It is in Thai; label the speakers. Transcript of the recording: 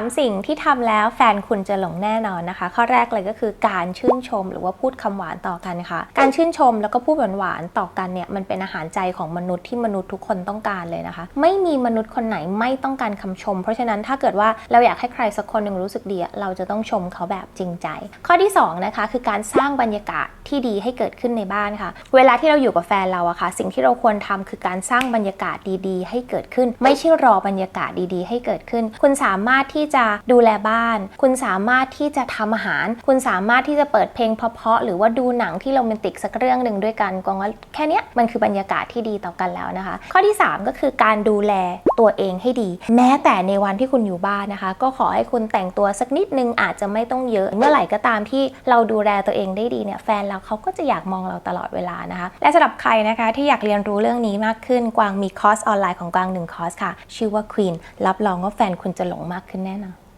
Speaker 1: 3 สิ่งที่ทำแล้วแฟนคุณจะหลงแน่นอนนะคะ ข้อแรกเลยก็คือการชื่นชมหรือว่าพูดคำหวานต่อกันค่ะ การชื่นชมแล้วก็พูดหวานๆต่อกันเนี่ยมันเป็นอาหารใจของมนุษย์ที่มนุษย์ทุกคนต้องการเลยนะคะ ไม่มีมนุษย์คนไหนไม่ต้องการคำชม เพราะฉะนั้นถ้าเกิดว่าเราอยากให้ใครสักคนหนึ่งรู้สึกดีเราจะต้องชมเขาแบบจริงใจ ข้อที่สองนะคะคือการสร้างบรรยากาศที่ดีให้เกิดขึ้นในบ้านค่ะ เวลาที่เราอยู่กับแฟนเราอะค่ะ สิ่งที่เราควรทำคือการสร้างบรรยากาศดีๆ ให้เกิดขึ้น ไม่ใช่รอบรรยากาศดีๆ ให้เกิดขึ้น คุณสามารถที่จะดูแลบ้าน คุณสามารถที่จะทำอาหาร คุณสามารถที่จะเปิดเพลงเพราะๆหรือว่าดูหนังที่โรแมนติกสักเรื่องหนึ่งด้วยกันกองว่าแค่นี้มันคือบรรยากาศที่ดีต่อกันแล้วนะคะ ข้อที่ 3 ก็คือการดูแลตัวเองให้ดี แม้แต่ในวันที่คุณอยู่บ้านนะคะ ก็ขอให้คุณแต่งตัวสักนิดนึงอาจจะไม่ต้องเยอะ เมื่อไหร่ก็ตามที่เราดูแลตัวเองได้ดีเนี่ยแฟนเราเขาก็จะอยากมองเราตลอดเวลานะคะ และสำหรับใครนะคะที่อยากเรียนรู้เรื่องนี้มากขึ้นกวางมีคอร์สออนไลน์ของกวางหนึ่งคอร์สค่ะ ชื่อว่า Queen รับรองว่าแฟนคุณจะหลงมากขึ้นแน่นอน